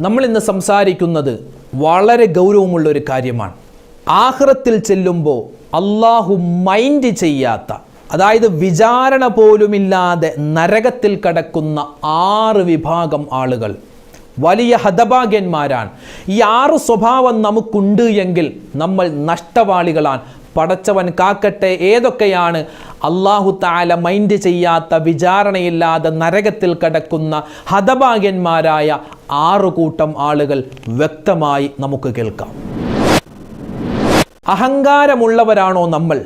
നമ്മൾ ഇന്ന് സംസാരിക്കുന്നത് വളരെ ഗൗരവമുള്ള ഒരു കാര്യമാണ്. ആഹ്റത്തിൽ ചെല്ലുമ്പോൾ അള്ളാഹു മൈൻഡ് ചെയ്യാത്ത അതായത് വിചാരണ പോലുമില്ലാതെ നരകത്തിൽ കടക്കുന്ന ആറ് വിഭാഗം ആളുകൾ. വലിയ ഹതഭാഗ്യന്മാരാണ്. ഈ ആറ് സ്വഭാവം നമുക്കുണ്ട് എങ്കിൽ നമ്മൾ നഷ്ടവാളികളാണ്. പടച്ചവൻ കാക്കട്ടെ ഏതൊക്കെയാണ് അള്ളാഹു താല മൈൻഡ് ചെയ്യാത്ത വിചാരണയില്ലാതെ നരകത്തിൽ കടക്കുന്ന ഹതഭാഗ്യന്മാരായ ആറു കൂട്ടം ആളുകൾ വ്യക്തമായി നമുക്ക് കേൾക്കാം. അഹങ്കാരമുള്ളവരാണോ നമ്മൾ?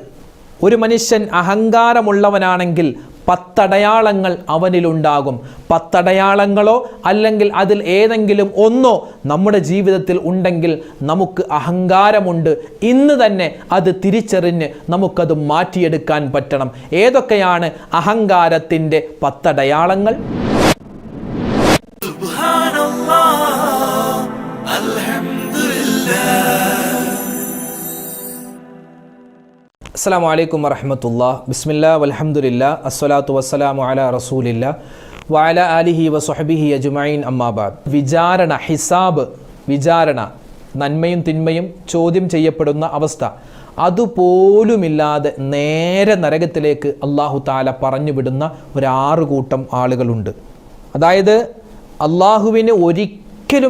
ഒരു മനുഷ്യൻ അഹങ്കാരമുള്ളവനാണെങ്കിൽ പത്തടയാളങ്ങൾ അവനിലുണ്ടാകും. പത്തടയാളങ്ങളോ അല്ലെങ്കിൽ അതിൽ ഏതെങ്കിലും ഒന്നോ നമ്മുടെ ജീവിതത്തിൽ ഉണ്ടെങ്കിൽ നമുക്ക് അഹങ്കാരമുണ്ട്. ഇന്ന് തന്നെ അത് തിരിച്ചറിഞ്ഞ് നമുക്കത് മാറ്റിയെടുക്കാൻ പറ്റണം. ഏതൊക്കെയാണ് അഹങ്കാരത്തിന്റെ പത്തടയാളങ്ങൾ? അസ്സാം വലൈക്കും വറഹമത്തുള്ള. ബിസ്മില്ല വലഹമുല്ല അസ്സലാത്തു വസ്സലാമു അല റസൂലില്ല. വാല അലിഹി വസുഹബിഹി അജുമൈൻ അമ്മാബാദ് വിചാരണ ഹിസാബ് വിചാരണ നന്മയും തിന്മയും ചോദ്യം ചെയ്യപ്പെടുന്ന അവസ്ഥ. അതുപോലുമില്ലാതെ നേരെ നരകത്തിലേക്ക് അള്ളാഹു താല പറഞ്ഞു വിടുന്ന കൂട്ടം ആളുകളുണ്ട്. അതായത് അള്ളാഹുവിന് ഒരിക്കലും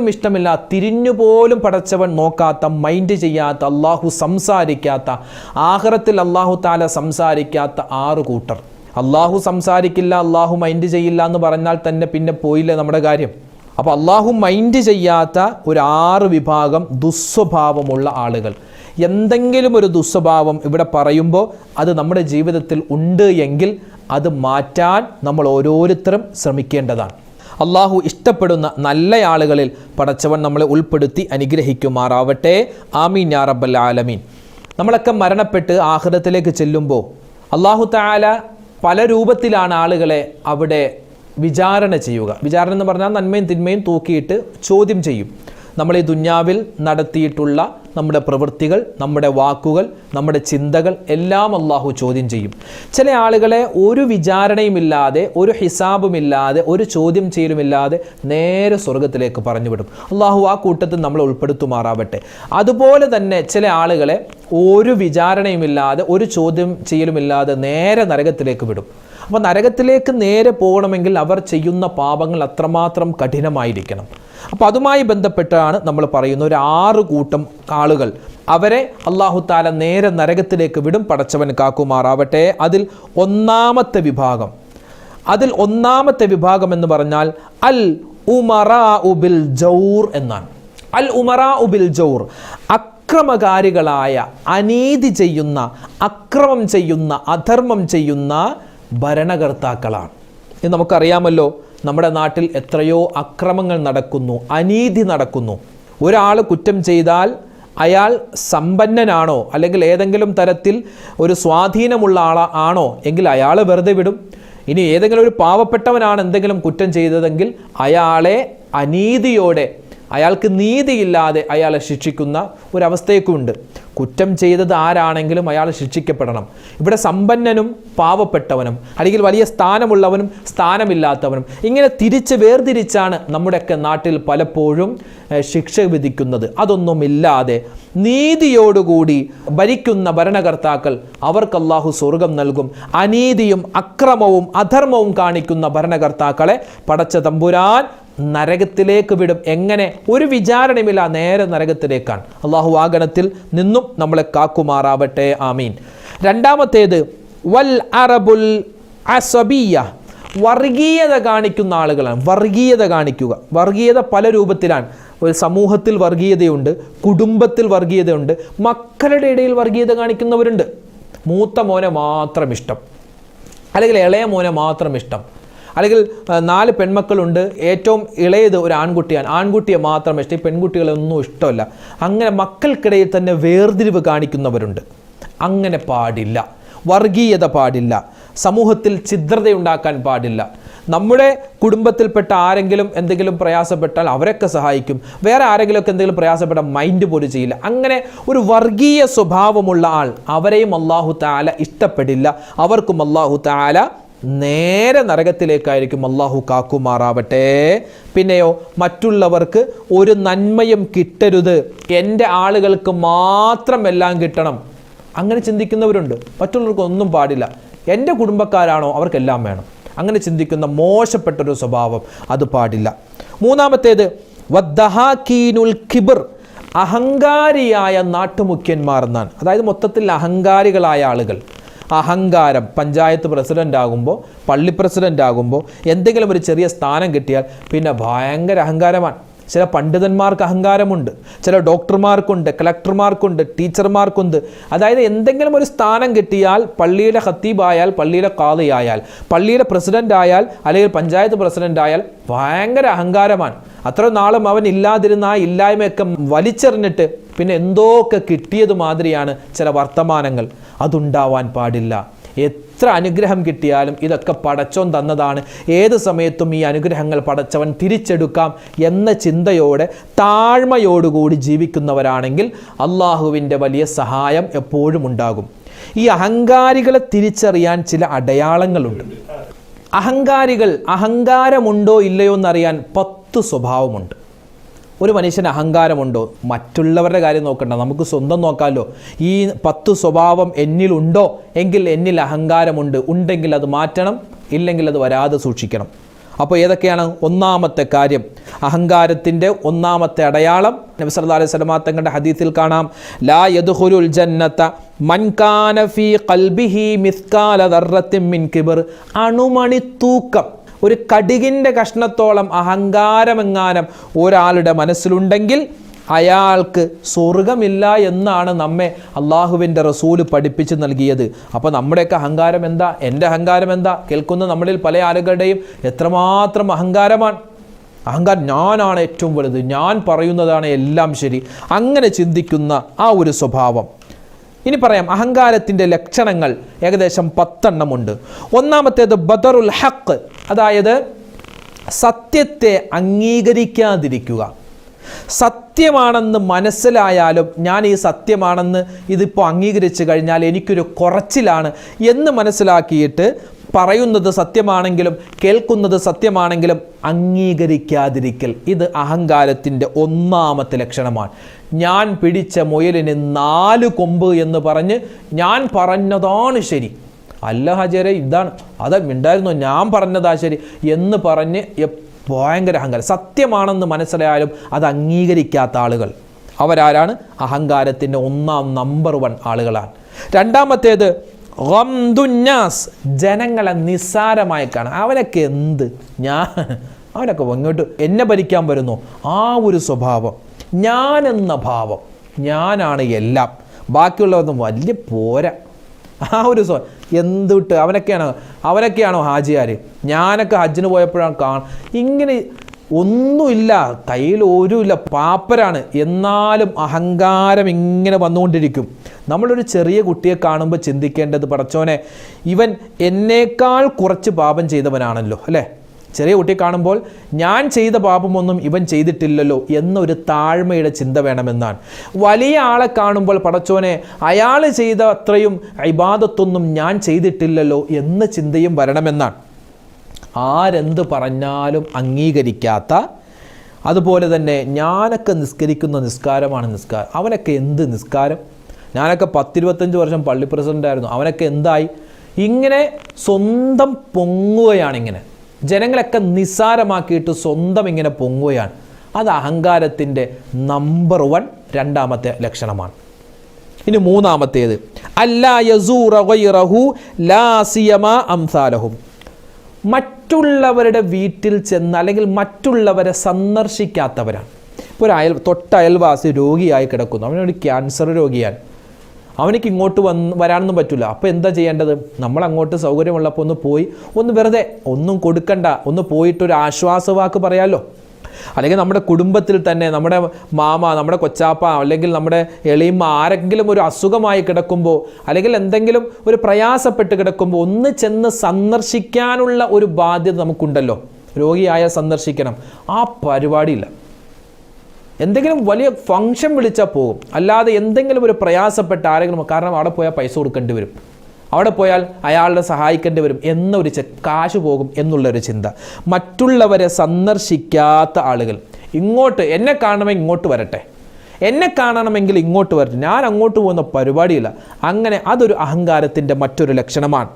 ഇഷ്ടമില്ല തിരിഞ്ഞുപോലും പടച്ചവൻ നോക്കാത്ത മൈൻഡ് ചെയ്യാത്ത അള്ളാഹു സംസാരിക്കാത്ത ആഹ്റത്തിൽ അള്ളാഹു താല സംസാരിക്കാത്ത ആറ് കൂട്ടർ. അള്ളാഹു സംസാരിക്കില്ല അള്ളാഹു മൈൻഡ് ചെയ്യില്ല എന്ന് പറഞ്ഞാൽ തന്നെ പിന്നെ പോയില്ലേ നമ്മുടെ കാര്യം? അപ്പോൾ അള്ളാഹു മൈൻഡ് ചെയ്യാത്ത ഒരു ആറ് വിഭാഗം ദുസ്വഭാവമുള്ള ആളുകൾ. എന്തെങ്കിലും ഒരു ദുസ്വഭാവം ഇവിടെ പറയുമ്പോൾ അത് നമ്മുടെ ജീവിതത്തിൽ ഉണ്ട് എങ്കിൽ അത് മാറ്റാൻ നമ്മൾ ഓരോരുത്തരും ശ്രമിക്കേണ്ടതാണ്. അള്ളാഹു ഇഷ്ടപ്പെടുന്ന നല്ല ആളുകളിൽ പടച്ചവൻ നമ്മളെ ഉൾപ്പെടുത്തി അനുഗ്രഹിക്കുമാറാവട്ടെ. ആമീൻ യാ റബ്ബൽ ആലമീൻ. നമ്മളൊക്കെ മരണപ്പെട്ട് ആഹൃതത്തിലേക്ക് ചെല്ലുമ്പോൾ അള്ളാഹു താല പല രൂപത്തിലാണ് ആളുകളെ അവിടെ വിചാരണ ചെയ്യുക. വിചാരണ എന്ന് പറഞ്ഞാൽ നന്മയും തിന്മയും തൂക്കിയിട്ട് ചോദ്യം ചെയ്യും. നമ്മൾ ഈ ദുന്യാവിൽ നടത്തിയിട്ടുള്ള നമ്മുടെ പ്രവൃത്തികൾ നമ്മുടെ വാക്കുകൾ നമ്മുടെ ചിന്തകൾ എല്ലാം അള്ളാഹു ചോദ്യം ചെയ്യും. ചില ആളുകളെ ഒരു വിചാരണയുമില്ലാതെ ഒരു ഹിസാബുമില്ലാതെ ഒരു ചോദ്യം ചെയ്യലുമില്ലാതെ നേരെ സ്വർഗത്തിലേക്ക് പറഞ്ഞു വിടും അള്ളാഹു ആ കൂട്ടത്തിൽ നമ്മൾ ഉൾപ്പെടുത്തുമാറാവട്ടെ. അതുപോലെ തന്നെ ചില ആളുകളെ ഒരു വിചാരണയുമില്ലാതെ ഒരു ചോദ്യം ചെയ്യലുമില്ലാതെ നേരെ നരകത്തിലേക്ക് വിടും. അപ്പോൾ നരകത്തിലേക്ക് നേരെ പോകണമെങ്കിൽ അവർ ചെയ്യുന്ന പാപങ്ങൾ അത്രമാത്രം കഠിനമായിരിക്കണം. അപ്പോൾ അതുമായി ബന്ധപ്പെട്ടാണ് നമ്മൾ പറയുന്ന ഒരു ആറ് കൂട്ടം ആളുകൾ. അവരെ അള്ളാഹു താല നേരെ നരകത്തിലേക്ക് വിടും പടച്ചവൻ കാക്കുമാറാവട്ടെ. അതിൽ ഒന്നാമത്തെ വിഭാഗം. അതിൽ ഒന്നാമത്തെ വിഭാഗം എന്ന് പറഞ്ഞാൽ അൽ ഉമറ ഉബിൽ ജൗർ എന്നാണ്. അൽ ഉമറ ഉബിൽ ജൗർ. അക്രമകാരികളായ അനീതി ചെയ്യുന്ന അക്രമം ചെയ്യുന്ന അധർമ്മം ചെയ്യുന്ന ഭരണകർത്താക്കളാണ്. ഇത് നമുക്കറിയാമല്ലോ നമ്മുടെ നാട്ടിൽ എത്രയോ അക്രമങ്ങൾ നടക്കുന്നു അനീതി നടക്കുന്നു. ഒരാൾ കുറ്റം ചെയ്താൽ അയാൾ സമ്പന്നനാണോ അല്ലെങ്കിൽ ഏതെങ്കിലും തരത്തിൽ ഒരു സ്വാധീനമുള്ള ആള ആണോ എങ്കിൽ അയാൾ വെറുതെ വിടും. ഇനി ഏതെങ്കിലും ഒരു പാവപ്പെട്ടവനാണ് എന്തെങ്കിലും കുറ്റം ചെയ്തതെങ്കിൽ അയാളെ അനീതിയോടെ അയാൾക്ക് നീതിയില്ലാതെ അയാളെ ശിക്ഷിക്കുന്ന ഒരവസ്ഥയൊക്കെയുണ്ട് കുറ്റം ചെയ്തത് ആരാണെങ്കിലും അയാൾ ശിക്ഷിക്കപ്പെടണം. ഇവിടെ സമ്പന്നനും പാവപ്പെട്ടവനും അല്ലെങ്കിൽ വലിയ സ്ഥാനമുള്ളവനും സ്ഥാനമില്ലാത്തവനും ഇങ്ങനെ തിരിച്ച് വേർതിരിച്ചാണ് നമ്മുടെയൊക്കെ നാട്ടിൽ പലപ്പോഴും ശിക്ഷ വിധിക്കുന്നത്. അതൊന്നുമില്ലാതെ നീതിയോടുകൂടി ഭരിക്കുന്ന ഭരണകർത്താക്കൾ അവർക്ക് സ്വർഗം നൽകും. അനീതിയും അക്രമവും അധർമ്മവും കാണിക്കുന്ന ഭരണകർത്താക്കളെ പടച്ച തമ്പുരാൻ നരകത്തിലേക്ക് വിടും. എങ്ങനെ? ഒരു വിചാരണയുമില്ല. നേരെ നരകത്തിലേക്കാണ്. അള്ളാഹു വാഗണത്തിൽ നിന്നും നമ്മളെ കാക്കുമാറാവട്ടെ. ആമീൻ. രണ്ടാമത്തേത് വൽ അറബുൽ അസബിയ. വർഗീയത കാണിക്കുന്ന ആളുകളാണ്. വർഗീയത കാണിക്കുക. വർഗീയത പല രൂപത്തിലാണ്. ഒരു സമൂഹത്തിൽ വർഗീയതയുണ്ട് കുടുംബത്തിൽ വർഗീയതയുണ്ട് മക്കളുടെ ഇടയിൽ വർഗീയത കാണിക്കുന്നവരുണ്ട്. മൂത്ത മോനെ മാത്രം ഇഷ്ടം. അല്ലെങ്കിൽ ഇളയ മോനെ മാത്രം ഇഷ്ടം. അല്ലെങ്കിൽ നാല് പെൺമക്കളുണ്ട്. ഏറ്റവും ഇളയത് ഒരു ആൺകുട്ടിയാണ്. ആൺകുട്ടിയെ മാത്രം ഇഷ്ടം. പെൺകുട്ടികളൊന്നും ഇഷ്ടമല്ല. അങ്ങനെ മക്കൾക്കിടയിൽ തന്നെ വേർതിരിവ് കാണിക്കുന്നവരുണ്ട്. അങ്ങനെ പാടില്ല. വർഗീയത പാടില്ല. സമൂഹത്തിൽ ഛിദ്രതയുണ്ടാക്കാൻ പാടില്ല. നമ്മുടെ കുടുംബത്തിൽപ്പെട്ട ആരെങ്കിലും എന്തെങ്കിലും പ്രയാസപ്പെട്ടാൽ അവരൊക്കെ സഹായിക്കും. വേറെ ആരെങ്കിലുമൊക്കെ എന്തെങ്കിലും പ്രയാസപ്പെട്ടാൽ മൈൻഡ് പോലും ചെയ്യില്ല. അങ്ങനെ ഒരു വർഗീയ സ്വഭാവമുള്ള ആൾ അവരെയും അള്ളാഹു താല ഇഷ്ടപ്പെടില്ല. അവർക്കും അള്ളാഹു താല നേരെ നരകത്തിലേക്കായിരിക്കും അള്ളാഹു കാക്കുമാറാവട്ടെ. പിന്നെയോ മറ്റുള്ളവർക്ക് ഒരു നന്മയും കിട്ടരുത്. എന്റെ ആളുകൾക്ക് മാത്രം എല്ലാം കിട്ടണം. അങ്ങനെ ചിന്തിക്കുന്നവരുണ്ട്. മറ്റുള്ളവർക്ക് ഒന്നും പാടില്ല. എന്റെ കുടുംബക്കാരാണോ? അവർക്കെല്ലാം വേണം. അങ്ങനെ ചിന്തിക്കുന്ന മോശപ്പെട്ടൊരു സ്വഭാവം അത് പാടില്ല. മൂന്നാമത്തേത് വദ്ദഹാക്കീനുൽ കിബിർ അഹങ്കാരിയായ നാട്ടുമുഖ്യന്മാർ എന്നാണ്. അതായത് മൊത്തത്തിൽ അഹങ്കാരികളായ ആളുകൾ. അഹങ്കാരം പഞ്ചായത്ത് പ്രസിഡന്റ് ആകുമ്പോൾ പള്ളി പ്രസിഡന്റ് ആകുമ്പോൾ എന്തെങ്കിലും ഒരു ചെറിയ സ്ഥാനം കിട്ടിയാൽ പിന്നെ ഭയങ്കര അഹങ്കാരമാണ്. ചില പണ്ഡിതന്മാർക്ക് അഹങ്കാരമുണ്ട് ചില ഡോക്ടർമാർക്കുണ്ട് കളക്ടർമാർക്കുണ്ട് ടീച്ചർമാർക്കുണ്ട്. അതായത് എന്തെങ്കിലും ഒരു സ്ഥാനം കിട്ടിയാൽ പള്ളിയുടെ ഹത്തീബായാൽ പള്ളിയുടെ കാതയായാൽ പള്ളിയുടെ പ്രസിഡന്റ് ആയാൽ അല്ലെങ്കിൽ പഞ്ചായത്ത് പ്രസിഡന്റ് ആയാൽ ഭയങ്കര അഹങ്കാരമാണ്. അത്ര നാളും അവൻ ഇല്ലാതിരുന്ന ആ ഇല്ലായ്മയൊക്കെ വലിച്ചെറിഞ്ഞിട്ട് പിന്നെ എന്തോക്കെ കിട്ടിയത് മാതിരിയാണ് ചില വർത്തമാനങ്ങൾ. അതുണ്ടാവാൻ പാടില്ല. എത്ര അനുഗ്രഹം കിട്ടിയാലും ഇതൊക്കെ പടച്ചോൻ തന്നതാണ്. ഏത് സമയത്തും ഈ അനുഗ്രഹങ്ങൾ പടച്ചവൻ തിരിച്ചെടുക്കാം എന്ന ചിന്തയോടെ താഴ്മയോടുകൂടി ജീവിക്കുന്നവരാണെങ്കിൽ അള്ളാഹുവിന്റെ വലിയ സഹായം എപ്പോഴും ഉണ്ടാകും. ഈ അഹങ്കാരികളെ തിരിച്ചറിയാൻ ചില അടയാളങ്ങളുണ്ട്. അഹങ്കാരികൾ അഹങ്കാരമുണ്ടോ ഇല്ലയോ എന്നറിയാൻ പത്ത് സ്വഭാവമുണ്ട്. ഒരു മനുഷ്യന് അഹങ്കാരമുണ്ടോ? മറ്റുള്ളവരുടെ കാര്യം നോക്കണ്ട. നമുക്ക് സ്വന്തം നോക്കാമല്ലോ ഈ പത്ത് സ്വഭാവം എന്നിലുണ്ടോ എങ്കിൽ എന്നിൽ അഹങ്കാരമുണ്ട്. ഉണ്ടെങ്കിൽ അത് മാറ്റണം. ഇല്ലെങ്കിൽ അത് വരാതെ സൂക്ഷിക്കണം. അപ്പോൾ ഏതൊക്കെയാണ് ഒന്നാമത്തെ കാര്യം? അഹങ്കാരത്തിന്റെ ഒന്നാമത്തെ അടയാളം. നബി സല്ലല്ലാഹു അലൈഹി തങ്ങളുടെ ഹദീസിൽ കാണാം. ലാ യദ്ഖുലുൽ ജന്നത്ത മൻ കാന ഫീ ഖൽബിഹി മിസ്കാല ദർറത്തിൻ മിൻ കിബർ. അണുമണി തൂക്കം. ഒരു കടുകിന്റെ കഷ്ണത്തോളം അഹങ്കാരമെങ്ങാനം ഒരാളുടെ മനസ്സിലുണ്ടെങ്കിൽ അയാൾക്ക് സ്വർഗമില്ല എന്നാണ് നമ്മെ അള്ളാഹുവിന്റെ റസൂൽ പഠിപ്പിച്ച് നൽകിയത്. അപ്പോൾ നമ്മുടെയൊക്കെ അഹങ്കാരം എന്താ? എന്റെ അഹങ്കാരം എന്താ? കേൾക്കുന്ന നമ്മളിൽ പല ആളുകളുടെയും എത്രമാത്രം അഹങ്കാരമാണ്. അഹങ്കാരം ഞാനാണ് ഏറ്റവും വലുത്. ഞാൻ പറയുന്നതാണ് എല്ലാം ശരി. അങ്ങനെ ചിന്തിക്കുന്ന ആ ഒരു സ്വഭാവം. ഇനി പറയാം അഹങ്കാരത്തിന്റെ ലക്ഷണങ്ങൾ ഏകദേശം പത്തെണ്ണമുണ്ട്. ഒന്നാമത്തേത് ബദറുൽ ഹക്ക് അതായത് സത്യത്തെ അംഗീകരിക്കാതിരിക്കുക. സത്യമാണെന്ന് മനസ്സിലായാലും ഞാൻ ഈ സത്യമാണെന്ന് ഇതിപ്പോൾ അംഗീകരിച്ചു കഴിഞ്ഞാൽ എനിക്കൊരു കുറച്ചിലാണ് എന്ന് മനസ്സിലാക്കിയിട്ട് പറയുന്നത് സത്യമാണെങ്കിലും കേൾക്കുന്നത് സത്യമാണെങ്കിലും അംഗീകരിക്കാതിരിക്കൽ. ഇത് അഹങ്കാരത്തിന്റെ ഒന്നാമത്തെ ലക്ഷണമാണ്. ഞാൻ പിടിച്ച മുയലിന് നാല് കൊമ്പ് എന്ന് പറഞ്ഞ് ഞാൻ പറഞ്ഞതാണ് ശരി. അല്ല ഹജരെ ഇതാണ്. അത് ഉണ്ടായിരുന്നു ഞാൻ പറഞ്ഞതാ ശരി എന്ന് പറഞ്ഞ് ഭയങ്കര അഹങ്കാരം. സത്യമാണെന്ന് മനസ്സിലായാലും അത് അംഗീകരിക്കാത്ത ആളുകൾ. അവരാരാണ്? അഹങ്കാരത്തിന്റെ ഒന്നാം നമ്പർ വൺ ആളുകളാണ്. രണ്ടാമത്തേത് ഗംദുന്നാസ് ജനങ്ങളെ നിസ്സാരമായി കാണാം അവനൊക്കെ എന്ത്? ഞാൻ അവനൊക്കെ ഇങ്ങോട്ട് എന്നെ ഭരിക്കാൻ വരുന്നു. ആ ഒരു സ്വഭാവം ഞാനെന്ന ഭാവം ഞാനാണ് എല്ലാം. ബാക്കിയുള്ളതൊന്നും വലിയ പോരാ. ആ ഒരു സ്വ എന്തുട്ട്? അവനൊക്കെയാണോ അവനൊക്കെയാണോ ഹാജിയാർ ഞാനൊക്കെ ഹജ്ജിന് പോയപ്പോഴാണ് കാണ ഇങ്ങനെ ഒന്നുമില്ല കയ്യിൽ ഇല്ല പാപ്പരാണ്. എന്നാലും അഹങ്കാരം ഇങ്ങനെ വന്നുകൊണ്ടിരിക്കും. നമ്മളൊരു ചെറിയ കുട്ടിയെ കാണുമ്പോൾ ചിന്തിക്കേണ്ടത് പടച്ചോനെ ഇവൻ എന്നേക്കാൾ കുറച്ച് പാപം ചെയ്തവനാണല്ലോ അല്ലേ? ചെറിയ കുട്ടിയെ കാണുമ്പോൾ ഞാൻ ചെയ്ത പാപമൊന്നും ഇവൻ ചെയ്തിട്ടില്ലല്ലോ എന്നൊരു താഴ്മയുടെ ചിന്ത വേണമെന്നാണ്. വലിയ ആളെ കാണുമ്പോൾ പടച്ചോനെ അയാൾ ചെയ്ത അത്രയും ഇബാദത്തൊന്നും ഞാൻ ചെയ്തിട്ടില്ലല്ലോ എന്ന ചിന്തയും വരണമെന്നാണ്. ആരെന്ത് പറഞ്ഞാലും അംഗീകരിക്കാത്ത അതുപോലെ തന്നെ ഞാനൊക്കെ നിസ്കരിക്കുന്ന നിസ്കാരമാണ് നിസ്കാരം. അവനൊക്കെ എന്ത് നിസ്കാരം? ഞാനൊക്കെ പത്തിരുപത്തഞ്ച് വർഷം പള്ളി പ്രസിഡന്റായിരുന്നു അവനൊക്കെ എന്തായി? ഇങ്ങനെ സ്വന്തം പൊങ്ങുകയാണ് ഇങ്ങനെ. ജനങ്ങളൊക്കെ നിസ്സാരമാക്കിയിട്ട് സ്വന്തം ഇങ്ങനെ പൊങ്ങുകയാണ്. അത് അഹങ്കാരത്തിന്റെ നമ്പർ വൺ രണ്ടാമത്തെ ലക്ഷണമാണ്. ഇനി മൂന്നാമത്തേത്. അല്ലാ യസൂറഹു ലാസിയമ അംസാലഹും. മറ്റുള്ളവരുടെ വീട്ടിൽ ചെന്ന് അല്ലെങ്കിൽ മറ്റുള്ളവരെ സന്ദർശിക്കാത്തവരാണ്. ഇപ്പോൾ ഒരു അയൽ തൊട്ട അയൽവാസി രോഗിയായി കിടക്കുന്നു. അവനൊരു ക്യാൻസർ രോഗിയാണ്. അവനിക്ക് ഇങ്ങോട്ട് വന്ന് വരാനൊന്നും പറ്റില്ല. അപ്പോൾ എന്താ ചെയ്യേണ്ടത്? നമ്മൾ അങ്ങോട്ട് സൗകര്യമുള്ളപ്പോൾ ഒന്ന് പോയി ഒന്ന് വെറുതെ ഒന്നും കൊടുക്കണ്ട. ഒന്ന് പോയിട്ടൊരു ആശ്വാസവാക്ക് പറയാമല്ലോ അല്ലെങ്കിൽ നമ്മുടെ കുടുംബത്തിൽ തന്നെ നമ്മുടെ മാമ നമ്മുടെ കൊച്ചാപ്പ അല്ലെങ്കിൽ നമ്മുടെ എളിയമ്മ ആരെങ്കിലും ഒരു അസുഖമായി കിടക്കുമ്പോൾ അല്ലെങ്കിൽ എന്തെങ്കിലും ഒരു പ്രയാസപ്പെട്ട് കിടക്കുമ്പോൾ ഒന്ന് ചെന്ന് സന്ദർശിക്കാനുള്ള ഒരു ബാധ്യത നമുക്കുണ്ടല്ലോ. രോഗിയായ സന്ദർശിക്കണം. ആ പരിപാടിയില്ല. എന്തെങ്കിലും വലിയ ഫംഗ്ഷൻ വിളിച്ചാൽ പോകും അല്ലാതെ എന്തെങ്കിലും ഒരു പ്രയാസപ്പെട്ട ആരെങ്കിലും കാരണം അവിടെ പോയാൽ പൈസ കൊടുക്കേണ്ടി വരും. അവിടെ പോയാൽ അയാളുടെ സഹായിക്കേണ്ടി വരും എന്നൊരു കാശ് പോകും എന്നുള്ളൊരു ചിന്ത. മറ്റുള്ളവരെ സന്ദർശിക്കാത്ത ആളുകൾ. ഇങ്ങോട്ട് എന്നെ കാണണമെങ്കിൽ ഇങ്ങോട്ട് വരട്ടെ. എന്നെ കാണണമെങ്കിൽ ഇങ്ങോട്ട് വരട്ടെ. ഞാൻ അങ്ങോട്ട് പോകുന്ന പരിപാടിയില്ല. അങ്ങനെ അതൊരു അഹങ്കാരത്തിന്റെ മറ്റൊരു ലക്ഷണമാണ്.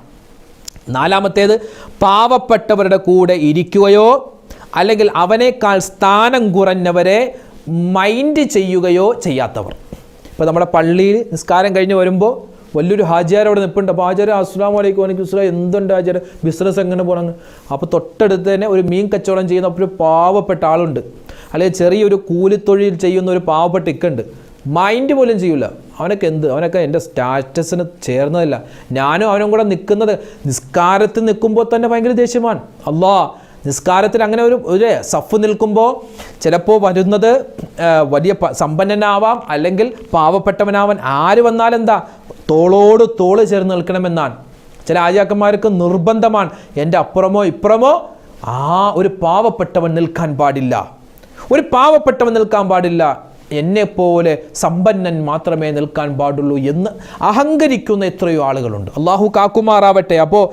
നാലാമത്തേത് പാവപ്പെട്ടവരുടെ കൂടെ ഇരിക്കുകയോ അല്ലെങ്കിൽ അവനേക്കാൾ സ്ഥാനം കുറഞ്ഞവരെ മൈൻഡ് ചെയ്യുകയോ ചെയ്യാത്തവർ. ഇപ്പോൾ നമ്മുടെ പള്ളിയിൽ നിസ്കാരം കഴിഞ്ഞ് വരുമ്പോൾ വലിയൊരു ഹാജിയാർ അവിടെ നിൽപ്പുണ്ട് അപ്പോൾ ഹാജിയാർ അസ്ലാം വലൈക്കും വലൈക്കും ഇസ്ലാം എന്തുണ്ട് ആചാര്യ ബിസിനസ് എങ്ങനെ പോകണം അപ്പോൾ തൊട്ടടുത്ത് തന്നെ ഒരു മീൻ കച്ചവടം ചെയ്യുന്ന ഒരു പാവപ്പെട്ട ആളുണ്ട്. അല്ലെങ്കിൽ ചെറിയൊരു കൂലിത്തൊഴിൽ ചെയ്യുന്ന ഒരു പാവപ്പെട്ട ഇക്കുണ്ട് മൈൻഡ് പോലും ചെയ്യൂല. അവനൊക്കെ എന്ത്? അവനൊക്കെ എന്റെ സ്റ്റാറ്റസിന് ചേർന്നതല്ല. ഞാനും അവനും കൂടെ നിൽക്കുന്നത് നിസ്കാരത്തിൽ നിൽക്കുമ്പോൾ തന്നെ ഭയങ്കര ദേഷ്യമാണ്. അല്ലാ നിസ്കാരത്തിൽ അങ്ങനെ ഒരു ഒരു സഫ് നിൽക്കുമ്പോൾ ചിലപ്പോൾ വരുന്നത് വലിയ സമ്പന്നനാവാം അല്ലെങ്കിൽ പാവപ്പെട്ടവനാവാൻ ആര് വന്നാലെന്താ? തോളോട് തോൾ ചേർന്ന് നിൽക്കണമെന്നാണ്. ചില ആചാക്കന്മാർക്ക് നിർബന്ധമാണ് എന്റെ അപ്പുറമോ ഇപ്പുറമോ ആ ഒരു പാവപ്പെട്ടവൻ നിൽക്കാൻ പാടില്ല. ഒരു പാവപ്പെട്ടവൻ നിൽക്കാൻ പാടില്ല. എന്നെപ്പോലെ സമ്പന്നൻ മാത്രമേ നിൽക്കാൻ പാടുള്ളൂ എന്ന് അഹങ്കരിക്കുന്ന എത്രയോ ആളുകളുണ്ട്. അള്ളാഹു കാക്കുമാറാവട്ടെ. അപ്പോൾ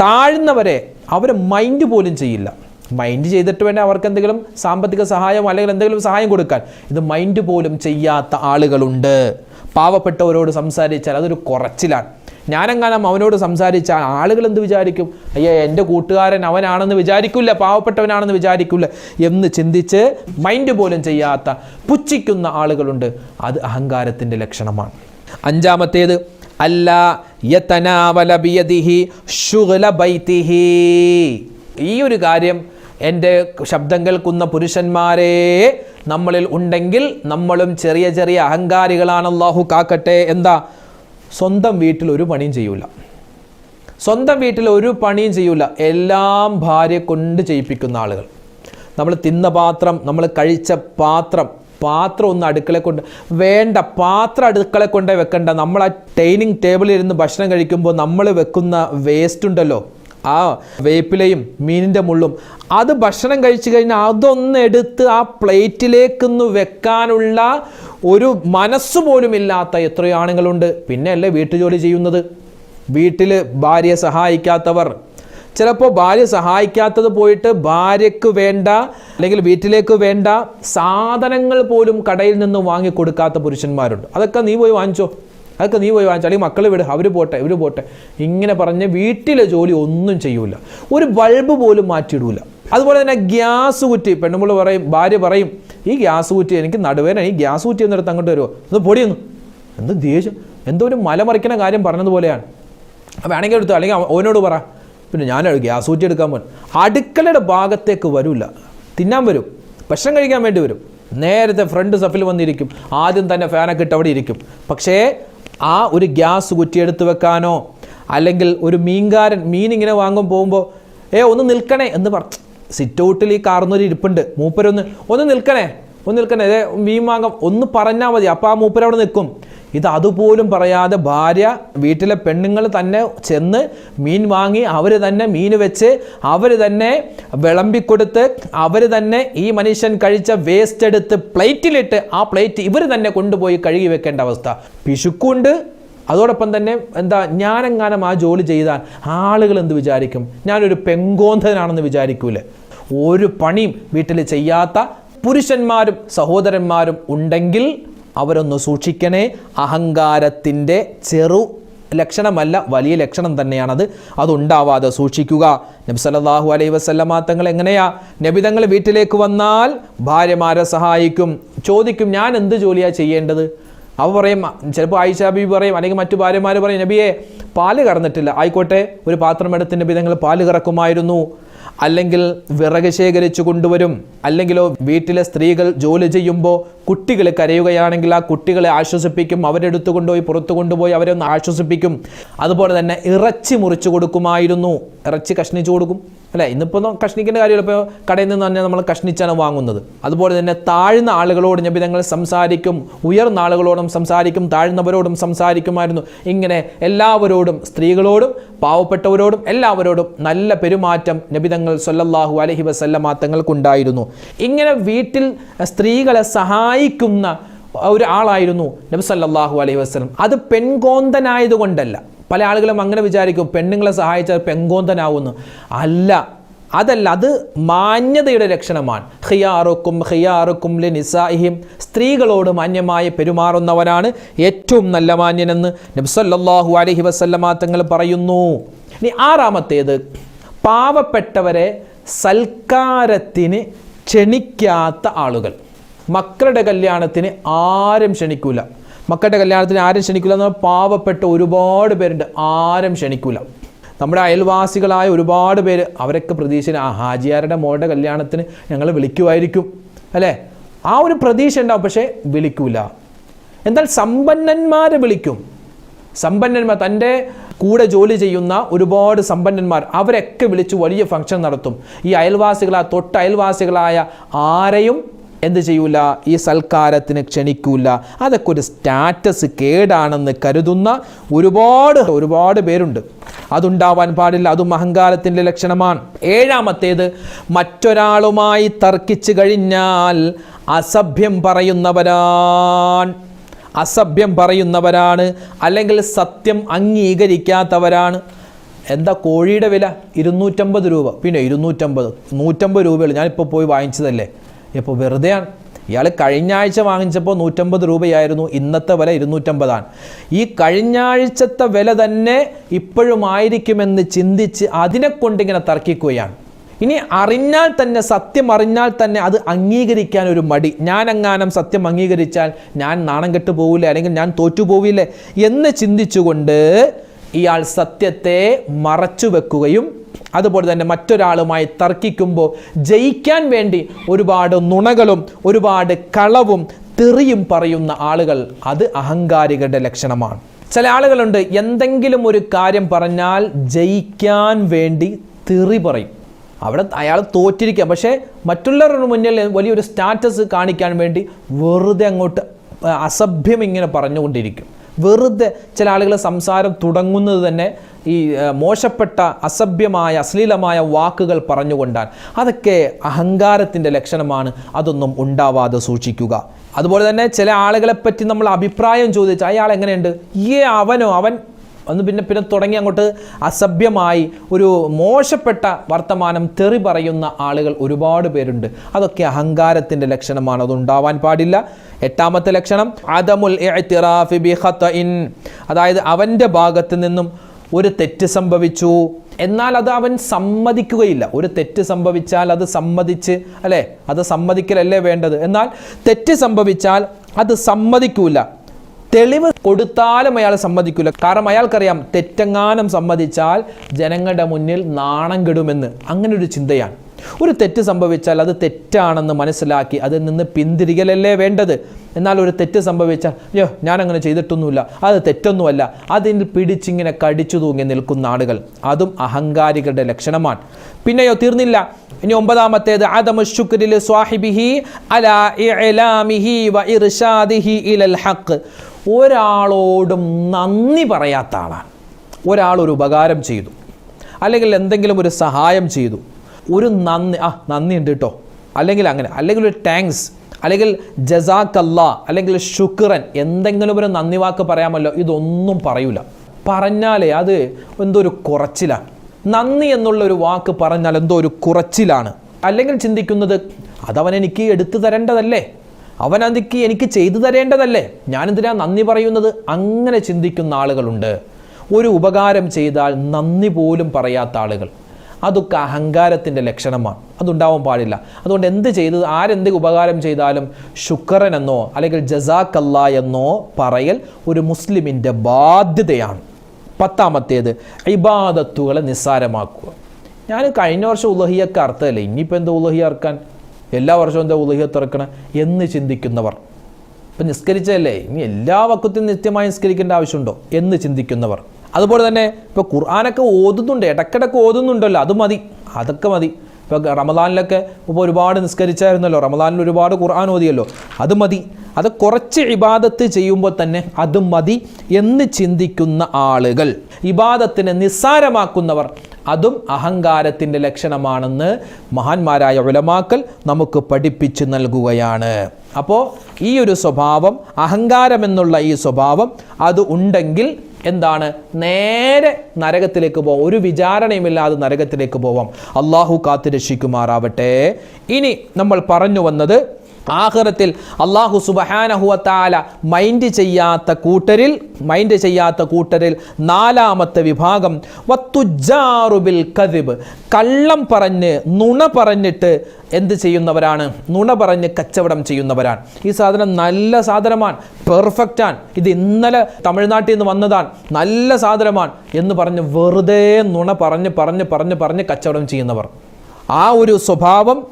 താഴ്ന്നവരെ അവരെ മൈൻഡ് പോലും ചെയ്യില്ല. മൈൻഡ് ചെയ്തിട്ട് വേണ്ട അവർക്ക് എന്തെങ്കിലും സാമ്പത്തിക സഹായം അല്ലെങ്കിൽ എന്തെങ്കിലും സഹായം കൊടുക്കാൻ. ഇത് മൈൻഡ് പോലും ചെയ്യാത്ത ആളുകളുണ്ട്. പാവപ്പെട്ടവരോട് സംസാരിച്ചാൽ അതൊരു കുറച്ചിലാണ്. ഞാനെങ്ങാനും അവനോട് സംസാരിച്ചാൽ ആളുകൾ എന്ത് വിചാരിക്കും? അയ്യോ എന്റെ കൂട്ടുകാരൻ അവനാണെന്ന് വിചാരിക്കില്ല പാവപ്പെട്ടവനാണെന്ന് വിചാരിക്കില്ല എന്ന് ചിന്തിച്ച് മൈൻഡ് പോലും ചെയ്യാത്ത പുച്ഛിക്കുന്ന ആളുകളുണ്ട്. അത് അഹങ്കാരത്തിന്റെ ലക്ഷണമാണ്. അഞ്ചാമത്തേത് അല്ല യതനാവല ബിയദിഹി ശുഗ്ല ബൈതിഹി. ഈ ഒരു കാര്യം എന്റെ ശബ്ദം കേൾക്കുന്ന പുരുഷന്മാരെ നമ്മളിൽ ഉണ്ടെങ്കിൽ നമ്മളും ചെറിയ ചെറിയ അഹങ്കാരികളാണ് അള്ളാഹു കാക്കട്ടെ. എന്താ? സ്വന്തം വീട്ടിൽ ഒരു പണിയും ചെയ്യൂല. സ്വന്തം വീട്ടിൽ ഒരു പണിയും ചെയ്യൂല. എല്ലാം ഭാര്യ കൊണ്ട് ചെയ്യിപ്പിക്കുന്ന ആളുകൾ. നമ്മൾ തിന്ന പാത്രം നമ്മൾ കഴിച്ച പാത്രം പാത്രം ഒന്ന് അടുക്കള കൊണ്ട് വേണ്ട പാത്രം അടുക്കള കൊണ്ടേ വെക്കണ്ട. നമ്മൾ ആ ഡൈനിങ് ടേബിളിൽ ഇരുന്ന് ഭക്ഷണം കഴിക്കുമ്പോൾ നമ്മൾ വെക്കുന്ന വേസ്റ്റ് ഉണ്ടല്ലോ. ആ വേപ്പിലയും മീനിന്റെ മുള്ളും. അത് ഭക്ഷണം കഴിച്ചു കഴിഞ്ഞാൽ അതൊന്ന് എടുത്ത് ആ പ്ലേറ്റിലേക്കൊന്ന് വെക്കാനുള്ള ഒരു മനസ്സ് പോലും ഇല്ലാത്ത എത്രയോ ആണുങ്ങളുണ്ട്. പിന്നെ അല്ലേ വീട്ടുജോലി ചെയ്യുന്നത്? വീട്ടിൽ ഭാര്യയെ സഹായിക്കാത്തവർ ചിലപ്പോൾ ഭാര്യ സഹായിക്കാത്തത് പോയിട്ട് ഭാര്യയ്ക്ക് വേണ്ട അല്ലെങ്കിൽ വീട്ടിലേക്ക് വേണ്ട സാധനങ്ങൾ പോലും കടയിൽ നിന്ന് വാങ്ങി കൊടുക്കാത്ത പുരുഷന്മാരുണ്ട്. അതൊക്കെ നീ പോയി വാങ്ങിച്ചോ. അതൊക്കെ നീ പോയി വാങ്ങിച്ചോ. അല്ലെങ്കിൽ മക്കൾ വിട് അവർ പോട്ടെ ഇവർ പോട്ടെ. ഇങ്ങനെ പറഞ്ഞ് വീട്ടിലെ ജോലി ഒന്നും ചെയ്യൂല. ഒരു ബൾബ് പോലും മാറ്റിയിടൂല. അതുപോലെ തന്നെ ഗ്യാസ് കുറ്റി പെണ്ണുമ്പോൾ പറയും ഭാര്യ പറയും ഈ ഗ്യാസ് കുറ്റി എനിക്ക് നടുവേന ഈ ഗ്യാസ് കുറ്റി എന്നിടത്ത് അങ്ങോട്ട് വരുമോ ഒന്ന് പൊടിയൊന്നു എന്ത് ദേഷ്യം. എന്തോ ഒരു മലമറിക്കണ കാര്യം പറഞ്ഞതുപോലെയാണ് വേണമെങ്കിൽ എടുത്തു അല്ലെങ്കിൽ അവ- അവനോട് പറ. പിന്നെ ഞാൻ ഗ്യാസ് ഊറ്റി എടുക്കാൻ പോകും അടുക്കളയുടെ ഭാഗത്തേക്ക് വരില്ല തിന്നാൻ വരും. ഭക്ഷണം കഴിക്കാൻ വേണ്ടി വരും. നേരത്തെ ഫ്രണ്ട് സഫിൽ വന്നിരിക്കും. ആദ്യം തന്നെ ഫാനൊക്കെ ഇട്ട് അവിടെ ഇരിക്കും. പക്ഷേ ആ ഒരു ഗ്യാസ് കുറ്റി എടുത്തു വെക്കാനോ അല്ലെങ്കിൽ ഒരു മീൻകാരൻ മീൻ ഇങ്ങനെ വാങ്ങും പോകുമ്പോൾ ഏ ഒന്ന് നിൽക്കണേ എന്ന് പറ സിറ്റ് ഔട്ടിൽ ഈ കാർന്നൊരു ഇരിപ്പുണ്ട്. മൂപ്പരൊന്ന് ഒന്ന് നിൽക്കണേ. ഒന്ന് നിൽക്കണേ അതെ വാങ്ങാം ഒന്ന് പറഞ്ഞാൽ മതി. അപ്പോൾ ആ മൂപ്പര് അവിടെ നിൽക്കും. ഇത് അതുപോലും പറയാതെ ഭാര്യ വീട്ടിലെ പെണ്ണുങ്ങൾ തന്നെ ചെന്ന് മീൻ വാങ്ങി അവർ തന്നെ മീൻ വെച്ച് അവർ തന്നെ വിളമ്പിക്കൊടുത്ത് അവർ തന്നെ ഈ മനുഷ്യൻ കഴിച്ച വേസ്റ്റ് എടുത്ത് പ്ലേറ്റിലിട്ട് ആ പ്ലേറ്റ് ഇവർ തന്നെ കൊണ്ടുപോയി കഴുകി വെക്കേണ്ട അവസ്ഥ. പിശുക്കുണ്ട്. അതോടൊപ്പം തന്നെ എന്താ ഞാനെങ്ങാനും ആ ജോലി ചെയ്താൽ ആളുകൾ എന്ത് വിചാരിക്കും? ഞാനൊരു പെങ്കോന്തനാണെന്ന് വിചാരിക്കൂലേ. ഒരു പണിയും വീട്ടിൽ ചെയ്യാത്ത പുരുഷന്മാരും സഹോദരന്മാരും ഉണ്ടെങ്കിൽ അവരൊന്ന് സൂക്ഷിക്കണേ. അഹങ്കാരത്തിന്റെ ചെറു ലക്ഷണമല്ല വലിയ ലക്ഷണം തന്നെയാണത്. അതുണ്ടാവാതെ സൂക്ഷിക്കുക. സല്ലല്ലാഹു അലൈഹി വസല്ലമ തങ്ങൾ എങ്ങനെയാ? നബി തങ്ങൾ വീട്ടിലേക്ക് വന്നാൽ ഭാര്യമാരെ സഹായിക്കും. ചോദിക്കും ഞാൻ എന്ത് ജോലിയാണ് ചെയ്യേണ്ടത്? അവ പറയും ചിലപ്പോൾ ആയിഷ ബീബി പറയും അല്ലെങ്കിൽ മറ്റു ഭാര്യമാർ പറയും നബിയെ പാൽ കറന്നിട്ടില്ല. ആയിക്കോട്ടെ ഒരു പാത്രം എടുത്ത് നബി തങ്ങൾ പാൽ കറക്കുമായിരുന്നു. അല്ലെങ്കിൽ വിറക് ശേഖരിച്ചു കൊണ്ടുവരും. അല്ലെങ്കിലോ വീട്ടിലെ സ്ത്രീകൾ ജോലി ചെയ്യുമ്പോൾ കുട്ടികൾ കരയുകയാണെങ്കിൽ ആ കുട്ടികളെ ആശ്വസിപ്പിക്കും. അവരെടുത്തു കൊണ്ടുപോയി പുറത്തു കൊണ്ടുപോയി അവരെ ഒന്ന് ആശ്വസിപ്പിക്കും. അതുപോലെ തന്നെ ഇറച്ചി മുറിച്ചു കൊടുക്കുമായിരുന്നു. ഇറച്ചി കഷ്ണിച്ചു കൊടുക്കും. അല്ലേ? ഇന്നിപ്പോൾ കഷ്ണിക്കേണ്ട കാര്യമില്ല. ഇപ്പോൾ കടയിൽ നിന്ന് തന്നെ നമ്മൾ കഷ്ണിച്ചാണ് വാങ്ങുന്നത്. അതുപോലെ തന്നെ താഴ്ന്ന ആളുകളോട് ഞങ്ങൾ സംസാരിക്കും. ഉയർന്ന ആളുകളോടും സംസാരിക്കും. താഴ്ന്നവരോടും സംസാരിക്കുമായിരുന്നു. ഇങ്ങനെ എല്ലാവരോടും സ്ത്രീകളോടും പാവപ്പെട്ടവരോടും എല്ലാവരോടും നല്ല പെരുമാറ്റം നബിതങ്ങൾ സൊല്ലാഹു അലഹി വസല്ലമ തങ്ങൾക്കുണ്ടായിരുന്നു. ഇങ്ങനെ വീട്ടിൽ സ്ത്രീകളെ സഹായിക്കുന്ന ഒരാളായിരുന്നു നബി സല്ലാഹു അലൈഹി വസല്ലം. അത് പെൺകോന്തനായതുകൊണ്ടല്ല. പല ആളുകളും അങ്ങനെ വിചാരിക്കും പെണ്ണുങ്ങളെ സഹായിച്ചാൽ പെങ്കോന്തനാവുന്നു. അല്ല അതല്ല അത് മാന്യതയുടെ ലക്ഷണമാണ്. ഹിയാറുക്കും ഹിയാറുക്കും ലി നിസായിഹിം സ്ത്രീകളോട് മാന്യമായി പെരുമാറുന്നവനാണ് ഏറ്റവും നല്ല മാന്യനെന്ന് നബ്സല്ലാഹു അലഹി വസല്ലമ തങ്ങൾ പറയുന്നു. ഇനി ആറാമത്തേത് പാവപ്പെട്ടവരെ സൽക്കാരത്തിന് ക്ഷണിക്കാത്ത ആളുകൾ. മക്കളുടെ കല്യാണത്തിന് ആരും ക്ഷണിക്കൂല. മക്കളുടെ കല്യാണത്തിന് ആരും ക്ഷണിക്കില്ല എന്ന് പാവപ്പെട്ട ഒരുപാട് പേരുണ്ട്. ആരും ക്ഷണിക്കില്ല നമ്മുടെ അയൽവാസികളായ ഒരുപാട് പേര് അവരൊക്കെ പ്രതീക്ഷ ആ ഹാജിയാരുടെ മോളുടെ കല്യാണത്തിന് ഞങ്ങൾ വിളിക്കുമായിരിക്കും. അല്ലേ? ആ ഒരു പ്രതീക്ഷ ഉണ്ടാവും പക്ഷേ വിളിക്കൂല. എന്നാൽ സമ്പന്നന്മാരെ വിളിക്കും. സമ്പന്നന്മാർ തന്റെ കൂടെ ജോലി ചെയ്യുന്ന ഒരുപാട് സമ്പന്നന്മാർ അവരൊക്കെ വിളിച്ച് വലിയ ഫംഗ്ഷൻ നടത്തും. ഈ അയൽവാസികളായ തൊട്ട് അയൽവാസികളായ ആരെയും എന്ത് ചെയ്യൂല? ഈ സൽക്കാരത്തിന് ക്ഷണിക്കൂല. അതൊക്കെ ഒരു സ്റ്റാറ്റസ് കേടാണെന്ന് കരുതുന്ന ഒരുപാട് ഒരുപാട് പേരുണ്ട്. അതുണ്ടാവാൻ പാടില്ല. അതും അഹങ്കാരത്തിന്റെ ലക്ഷണമാണ്. ഏഴാമത്തേത് മറ്റൊരാളുമായി തർക്കിച്ചു കഴിഞ്ഞാൽ അസഭ്യം പറയുന്നവരാണ് അസഭ്യം പറയുന്നവരാണ്. അല്ലെങ്കിൽ സത്യം അംഗീകരിക്കാത്തവരാണ്. എന്താ കോഴിയുടെ വില? ഇരുന്നൂറ്റമ്പത് രൂപ. പിന്നെ ഇരുന്നൂറ്റമ്പത് നൂറ്റമ്പത് രൂപയുള്ളൂ ഞാനിപ്പോൾ പോയി വാങ്ങിച്ചതല്ലേ? ഇപ്പോൾ വെറുതെയാണ്. ഇയാൾ കഴിഞ്ഞ ആഴ്ച വാങ്ങിച്ചപ്പോൾ നൂറ്റമ്പത് രൂപയായിരുന്നു. ഇന്നത്തെ വില ഇരുന്നൂറ്റമ്പതാണ്. ഈ കഴിഞ്ഞ ആഴ്ചത്തെ വില തന്നെ ഇപ്പോഴും ആയിരിക്കുമെന്ന് ചിന്തിച്ച് അതിനെ കൊണ്ടിങ്ങനെ തർക്കിക്കുകയാണ്. ഇനി അറിഞ്ഞാൽ തന്നെ സത്യം അറിഞ്ഞാൽ തന്നെ അത് അംഗീകരിക്കാൻ ഒരു മടി. ഞാൻ എങ്ങാനും സത്യം അംഗീകരിച്ചാൽ ഞാൻ നാണം കെട്ടു പോവില്ലേ? അല്ലെങ്കിൽ ഞാൻ തോറ്റു പോവില്ലേ? എന്ന് ചിന്തിച്ചുകൊണ്ട് ഇയാൾ സത്യത്തെ മറച്ചു വെക്കുകയും അതുപോലെ തന്നെ മറ്റൊരാളുമായി തർക്കിക്കുമ്പോൾ ജയിക്കാൻ വേണ്ടി ഒരുപാട് നുണകളും ഒരുപാട് കളവും തെറിയും പറയുന്ന ആളുകൾ അത് അഹങ്കാരികളുടെ ലക്ഷണമാണ്. ചില ആളുകളുണ്ട് എന്തെങ്കിലും ഒരു കാര്യം പറഞ്ഞാൽ ജയിക്കാൻ വേണ്ടി തെറി പറയും. അവിടെ അയാൾ തോറ്റിരിക്കുക പക്ഷേ മറ്റുള്ളവരുടെ മുന്നിൽ വലിയൊരു സ്റ്റാറ്റസ് കാണിക്കാൻ വേണ്ടി വെറുതെ അങ്ങോട്ട് അസഭ്യം ഇങ്ങനെ പറഞ്ഞുകൊണ്ടിരിക്കും. വെറുതെ ചില ആളുകൾ സംസാരം തുടങ്ങുന്നത് തന്നെ ഈ മോശപ്പെട്ട അസഭ്യമായ അശ്ലീലമായ വാക്കുകൾ പറഞ്ഞുകൊണ്ടാണ് അതൊക്കെ അഹങ്കാരത്തിന്റെ ലക്ഷണമാണ്. അതൊന്നും ഉണ്ടാവാതെ സൂക്ഷിക്കുക. അതുപോലെ തന്നെ ചില ആളുകളെ പറ്റി നമ്മൾ അഭിപ്രായം ചോദിച്ചാൽ അയാൾ എങ്ങനെയുണ്ട്? ഈ അവനോ? അവൻ ഒന്ന് പിന്നെ പിന്നെ തുടങ്ങി അങ്ങോട്ട് അസഭ്യമായി ഒരു മോശപ്പെട്ട വർത്തമാനം തെറി പറയുന്ന ആളുകൾ ഒരുപാട് പേരുണ്ട്. അതൊക്കെ അഹങ്കാരത്തിന്റെ ലക്ഷണമാണ്. അതുണ്ടാവാൻ പാടില്ല. എട്ടാമത്തെ ലക്ഷണം ഖത്തഇൻ. അതായത് അവന്റെ ഭാഗത്ത് നിന്നും ഒരു തെറ്റ് സംഭവിച്ചു. എന്നാൽ അത് അവൻ സമ്മതിക്കുകയില്ല. ഒരു തെറ്റ് സംഭവിച്ചാൽ അത് സമ്മതിച്ച് അല്ലേ? അത് സമ്മതിക്കലല്ലേ വേണ്ടത്? എന്നാൽ തെറ്റ് സംഭവിച്ചാൽ അത് സമ്മതിക്കൂല. തെളിവ് കൊടുത്താലും അയാൾ സമ്മതിക്കില്ല കാരണം അയാൾക്കറിയാം തെറ്റെങ്ങാനും സമ്മതിച്ചാൽ ജനങ്ങളുടെ മുന്നിൽ നാണം കെടുമെന്ന്. അങ്ങനെ ഒരു ചിന്തയാണ്. ഒരു തെറ്റ് സംഭവിച്ചാൽ അത് തെറ്റാണെന്ന് മനസ്സിലാക്കി അതിൽ നിന്ന് പിന്തിരികലല്ലേ വേണ്ടത്? എന്നാൽ ഒരു തെറ്റ് സംഭവിച്ചാൽ അയ്യോ ഞാനങ്ങനെ ചെയ്തിട്ടൊന്നുമില്ല. അത് തെറ്റൊന്നുമല്ല. അതിൽ പിടിച്ചിങ്ങനെ കടിച്ചു തൂങ്ങി നിൽക്കുന്ന ആളുകൾ. അതും അഹങ്കാരികളുടെ ലക്ഷണമാണ്. പിന്നെയോ തീർന്നില്ല. ഇനി ഒമ്പതാമത്തേത് ആദമു ശുക്രിൽ സ്വാഹിബിഹി അലാ ഇലാമിഹി വ ഇർഷാദിഹി ഇലൽ ഹഖ്. ഒരാളോടും നന്ദി പറയാത്ത ആളാണ്. ഒരാൾ ഒരു ഉപകാരം ചെയ്തു. അല്ലെങ്കിൽ എന്തെങ്കിലും ഒരു സഹായം ചെയ്തു. ഒരു നന്ദി ആ നന്ദി ഉണ്ട് കേട്ടോ അല്ലെങ്കിൽ അങ്ങനെ അല്ലെങ്കിൽ ഒരു താങ്ക്സ് അല്ലെങ്കിൽ ജസാക്കല്ല അല്ലെങ്കിൽ ശുക്രൻ എന്തെങ്കിലും ഒരു നന്ദി വാക്ക് പറയാമല്ലോ ഇതൊന്നും പറയൂല. പറഞ്ഞാലേ അത് എന്തോ ഒരു കുറച്ചിലാണ്. നന്ദി എന്നുള്ള ഒരു വാക്ക് പറഞ്ഞാൽ എന്തോ ഒരു കുറച്ചിലാണ്. അല്ലെങ്കിൽ ചിന്തിക്കുന്നത് അതവൻ എനിക്ക് എടുത്തു തരേണ്ടതല്ലേ? അവൻ അതിക്ക് എനിക്ക് ചെയ്തു തരേണ്ടതല്ലേ? ഞാനെന്തിനാ നന്ദി പറയുന്നത്? അങ്ങനെ ചിന്തിക്കുന്ന ആളുകളുണ്ട്. ഒരു ഉപകാരം ചെയ്താൽ നന്ദി പോലും പറയാത്ത ആളുകൾ. അതൊക്കെ അഹങ്കാരത്തിന്റെ ലക്ഷണമാണ്. അതുണ്ടാവാൻ പാടില്ല. അതുകൊണ്ട് എന്ത് ചെയ്ത് ആരെന്ത് ഉപകാരം ചെയ്താലും ശുക്രൻ എന്നോ അല്ലെങ്കിൽ ജസാക്കല്ല എന്നോ പറയൽ ഒരു മുസ്ലിമിന്റെ ബാധ്യതയാണ്. പത്താമത്തേത് ഇബാദത്തുകളെ നിസ്സാരമാക്കുക. ഞാൻ കഴിഞ്ഞ വർഷം ഉലഹിയൊക്കെ അർത്ഥമല്ലേ? ഇനിയിപ്പോൾ എന്താ ഉലഹിയ ഇറക്കാൻ എല്ലാ വർഷവും എന്താ ഉദയത്തിറക്കണം എന്ന് ചിന്തിക്കുന്നവർ. ഇപ്പം നിസ്കരിച്ചതല്ലേ? ഇനി എല്ലാ വക്കത്തും നിത്യമായി നിസ്കരിക്കേണ്ട ആവശ്യമുണ്ടോ? എന്ന് ചിന്തിക്കുന്നവർ. അതുപോലെ തന്നെ ഇപ്പോൾ ഖുർആാനൊക്കെ ഓതുന്നുണ്ട് ഇടയ്ക്കിടയ്ക്ക് ഓതുന്നുണ്ടല്ലോ അത് മതി അതൊക്കെ മതി. ഇപ്പോൾ റമദാനിലൊക്കെ ഇപ്പോൾ ഒരുപാട് നിസ്കരിച്ചായിരുന്നല്ലോ റമദാനിൽ ഒരുപാട് ഖുർആൻ ഓതിയല്ലോ അത് മതി. അത് കുറച്ച് ഇബാദത്ത് ചെയ്യുമ്പോൾ തന്നെ അത് മതി എന്ന് ചിന്തിക്കുന്ന ആളുകൾ. ഇബാദത്തിനെ നിസ്സാരമാക്കുന്നവർ. അതും അഹങ്കാരത്തിന്റെ ലക്ഷണമാണെന്ന് മഹാന്മാരായ ഉലമാക്കൽ നമുക്ക് പഠിപ്പിച്ചു നൽകുകയാണ്. അപ്പോൾ ഈ ഒരു സ്വഭാവം അഹങ്കാരമെന്നുള്ള ഈ സ്വഭാവം അത് ഉണ്ടെങ്കിൽ എന്താണ്? നേരെ നരകത്തിലേക്ക് പോവാം. ഒരു വിചാരണയുമില്ലാതെ നരകത്തിലേക്ക് പോവാം. അള്ളാഹു കാത്തു രക്ഷിക്കുമാറാവട്ടെ ഇനി നമ്മൾ പറഞ്ഞു വന്നത് ആഹ്റത്തിൽ അള്ളാഹു സുബഹാനഹുവത്താല മൈൻഡ് ചെയ്യാത്ത കൂട്ടരിൽ മൈൻഡ് ചെയ്യാത്ത കൂട്ടരിൽ നാലാമത്തെ വിഭാഗം വത്തുജാറുബിൽ കതിബ് കള്ളം പറഞ്ഞ് നുണ പറഞ്ഞിട്ട് എന്ത് ചെയ്യുന്നവരാണ്? നുണ പറഞ്ഞ് കച്ചവടം ചെയ്യുന്നവരാണ്. ഈ സാധനം നല്ല സാധനമാണ്. പെർഫെക്റ്റാണ് ഇത് ഇന്നലെ തമിഴ്നാട്ടിൽ നിന്ന് വന്നതാണ്. നല്ല സാധനമാണ് എന്ന് പറഞ്ഞ് വെറുതെ നുണ പറഞ്ഞ് പറഞ്ഞ് പറഞ്ഞ് പറഞ്ഞ് കച്ചവടം ചെയ്യുന്നവർ. ആ ഒരു സ്വഭാവം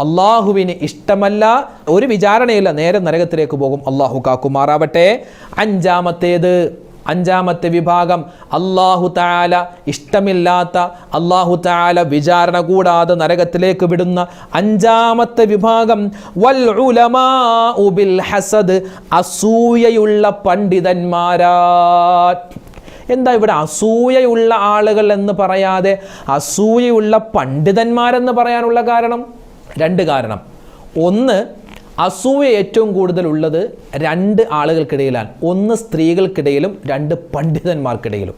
അള്ളാഹുവിന് ഇഷ്ടമല്ല ഒരു വിചാരണയില്ല നേരെ നരകത്തിലേക്ക് പോകും. അള്ളാഹു കാക്കുമാറാവട്ടെ. അഞ്ചാമത്തേത് അഞ്ചാമത്തെ വിഭാഗം അള്ളാഹു താല ഇഷ്ടമില്ലാത്ത അള്ളാഹു താല വിചാരണ കൂടാതെ നരകത്തിലേക്ക് വിടുന്ന അഞ്ചാമത്തെ വിഭാഗം വൽ ഹസദ് അസൂയയുള്ള പണ്ഡിതന്മാരാ എന്താ ഇവിടെ അസൂയയുള്ള ആളുകൾ എന്ന് പറയാതെ അസൂയയുള്ള പണ്ഡിതന്മാരെന്ന് പറയാനുള്ള കാരണം? രണ്ട് കാരണം. ഒന്ന് അസൂയ ഏറ്റവും കൂടുതൽ ഉള്ളത് രണ്ട് ആളുകൾക്കിടയിലാണ്. ഒന്ന് സ്ത്രീകൾക്കിടയിലും രണ്ട് പണ്ഡിതന്മാർക്കിടയിലും.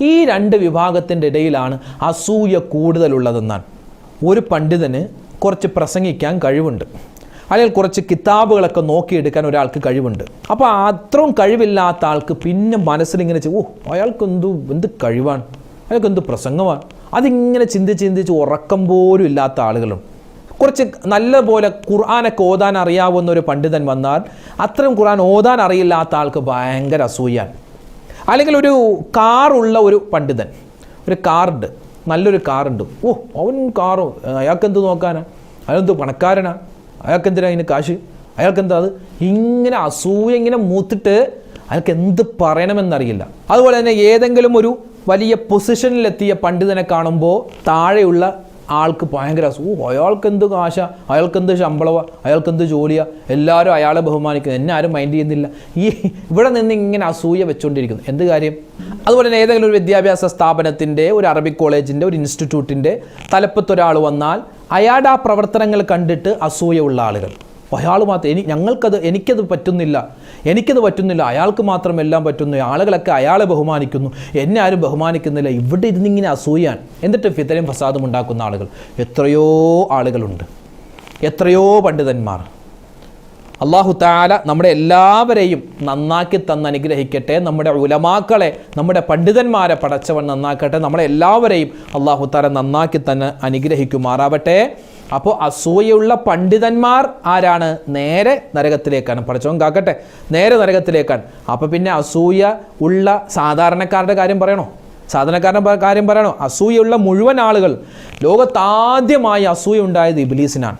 ഈ രണ്ട് വിഭാഗത്തിന്റെ ഇടയിലാണ് അസൂയ കൂടുതലുള്ളതെന്നാണ് ഒരു പണ്ഡിതന് കുറച്ച് പ്രസംഗിക്കാൻ കഴിവുണ്ട്. അല്ലെങ്കിൽ കുറച്ച് കിതാബുകളൊക്കെ നോക്കിയെടുക്കാൻ ഒരാൾക്ക് കഴിവുണ്ട്. അപ്പോൾ അത്രയും കഴിവില്ലാത്ത ആൾക്ക് പിന്നെ മനസ്സിലിങ്ങനെ ഓ അയാൾക്ക് എന്തു എന്ത് കഴിവാണ്? അയാൾക്ക് എന്ത് പ്രസംഗമാണ്? അതിങ്ങനെ ചിന്തിച്ച് ചിന്തിച്ച് ഉറക്കം പോലും ഇല്ലാത്ത ആളുകളുണ്ട്. കുറച്ച് നല്ലപോലെ ഖുർആാനൊക്കെ ഓതാൻ അറിയാവുന്ന ഒരു പണ്ഡിതൻ വന്നാൽ അത്രയും ഖുർആൻ ഓതാൻ അറിയില്ലാത്ത ആൾക്ക് ഭയങ്കര അസൂയാണ് അല്ലെങ്കിൽ ഒരു കാറുള്ള ഒരു പണ്ഡിതൻ ഒരു കാറുണ്ട് നല്ലൊരു കാറുണ്ട്. ഓ അവൻ കാറ് അയാൾക്ക് എന്ത് നോക്കാനാ? അയാളെന്ത് പണക്കാരനാ? അയാൾക്ക് എന്തിനാ അതിന് കാശ്? അയാൾക്ക് എന്താ അത്? ഇങ്ങനെ അസൂയ ഇങ്ങനെ മൂത്തിട്ട് അയാൾക്ക് എന്ത് പറയണമെന്നറിയില്ല. അതുപോലെ തന്നെ ഏതെങ്കിലും ഒരു വലിയ പൊസിഷനിലെത്തിയ പണ്ഡിതനെ കാണുമ്പോൾ താഴെയുള്ള ആൾക്ക് ഭയങ്കര ഓ അയാൾക്ക് എന്ത് കാശ? അയാൾക്ക് എന്ത് ശമ്പളവാ? അയാൾക്ക് എന്ത് ജോലിയാ? എല്ലാവരും അയാളെ ബഹുമാനിക്കുന്നു. എന്നെ ആരും മൈൻഡ് ചെയ്യുന്നില്ല. ഈ ഇവിടെ നിന്ന് ഇങ്ങനെ അസൂയ വെച്ചുകൊണ്ടിരിക്കുന്നു എന്ത് കാര്യം? അതുപോലെ തന്നെ ഏതെങ്കിലും ഒരു വിദ്യാഭ്യാസ സ്ഥാപനത്തിന്റെ ഒരു അറബിക് കോളേജിന്റെ ഒരു ഇൻസ്റ്റിറ്റ്യൂട്ടിന്റെ തലപ്പത്തൊരാൾ വന്നാൽ അയാളുടെ ആ പ്രവർത്തനങ്ങൾ കണ്ടിട്ട് അസൂയ ഉള്ള ആളുകൾ. അയാൾ മാത്രം എനി ഞങ്ങൾക്കത് എനിക്കത് പറ്റുന്നില്ല. എനിക്കത് പറ്റുന്നില്ല. അയാൾക്ക് മാത്രം എല്ലാം പറ്റുന്നു. ആളുകളൊക്കെ അയാളെ ബഹുമാനിക്കുന്നു. എന്നെ ആരും ബഹുമാനിക്കുന്നില്ല. ഇവിടെ ഇരുന്നിങ്ങനെ അസൂയാൻ. എന്നിട്ട് ഫിത്തലും ഫസാദും ഉണ്ടാക്കുന്ന ആളുകൾ. എത്രയോ ആളുകളുണ്ട്. എത്രയോ പണ്ഡിതന്മാർ. അള്ളാഹു താല നമ്മുടെ എല്ലാവരെയും നന്നാക്കി തന്ന് അനുഗ്രഹിക്കട്ടെ. നമ്മുടെ ഉലമാക്കളെ നമ്മുടെ പണ്ഡിതന്മാരെ പടച്ചവൻ നന്നാക്കട്ടെ. നമ്മളെ എല്ലാവരെയും അള്ളാഹു താല നന്നാക്കി തന്നെ അനുഗ്രഹിക്കുമാറാവട്ടെ. അപ്പോൾ അസൂയുള്ള പണ്ഡിതന്മാർ ആരാണ്? നേരെ നരകത്തിലേക്കാണ്. പഠിച്ചവൻ കാക്കട്ടെ. നേരെ നരകത്തിലേക്കാണ്. അപ്പോൾ പിന്നെ അസൂയ ഉള്ള സാധാരണക്കാരുടെ കാര്യം പറയണോ? സാധാരണക്കാരന്റെ കാര്യം പറയണോ? അസൂയുള്ള മുഴുവൻ ആളുകൾ ലോകത്താദ്യമായി അസൂയ ഉണ്ടായത് ഇബിലീസിനാണ്.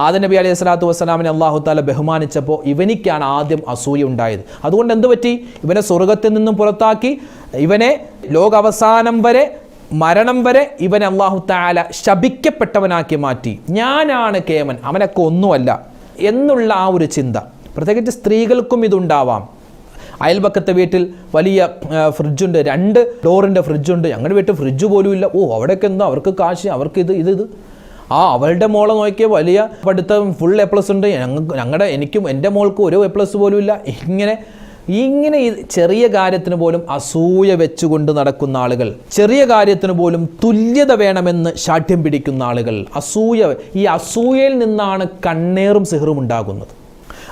ആദ്യ നബി അലൈഹി സ്വലാത്തു വസ്സലാമിനെ അള്ളാഹു താല ബഹുമാനിച്ചപ്പോൾ ഇവനിക്കാണ് ആദ്യം അസൂയ ഉണ്ടായത്. അതുകൊണ്ട് എന്ത് പറ്റി? ഇവനെ സ്വർഗത്തിൽ നിന്നും പുറത്താക്കി. ഇവനെ ലോകാവസാനം വരെ മരണം വരെ ഇവൻ അള്ളാഹു താല ശപിക്കപ്പെട്ടവനാക്കി മാറ്റി. ഞാനാണ് കേമൻ അവനൊക്കെ ഒന്നുമല്ല എന്നുള്ള ആ ഒരു ചിന്ത. പ്രത്യേകിച്ച് സ്ത്രീകൾക്കും ഇതുണ്ടാവാം. അയൽപക്കത്തെ വീട്ടിൽ വലിയ ഫ്രിഡ്ജുണ്ട് രണ്ട് ഡോറിന്റെ ഫ്രിഡ്ജുണ്ട്. ഞങ്ങളുടെ വീട്ടിൽ ഫ്രിഡ്ജ് പോലും ഇല്ല. ഓ അവിടെയൊക്കെ എന്തോ? അവർക്ക് കാശ് അവർക്ക് ഇത് ഇത് ഇത്. ആ അവളുടെ മോളെ നോക്കിയ വലിയ പഠിത്തം ഫുൾ എ പ്ലസ് ഉണ്ട്. ഞങ്ങളുടെ എനിക്കും എന്റെ മോൾക്കും ഒരു എ പ്ലസ് പോലും ഇല്ല. ഇങ്ങനെ ഇങ്ങനെ ചെറിയ കാര്യത്തിന് പോലും അസൂയ വെച്ചുകൊണ്ട് നടക്കുന്ന ആളുകൾ ചെറിയ കാര്യത്തിന് പോലും തുല്യത വേണമെന്ന് ശാഠ്യം പിടിക്കുന്ന ആളുകൾ അസൂയ ഈ അസൂയയിൽ നിന്നാണ് കണ്ണേറും സിഹറും ഉണ്ടാകുന്നത്.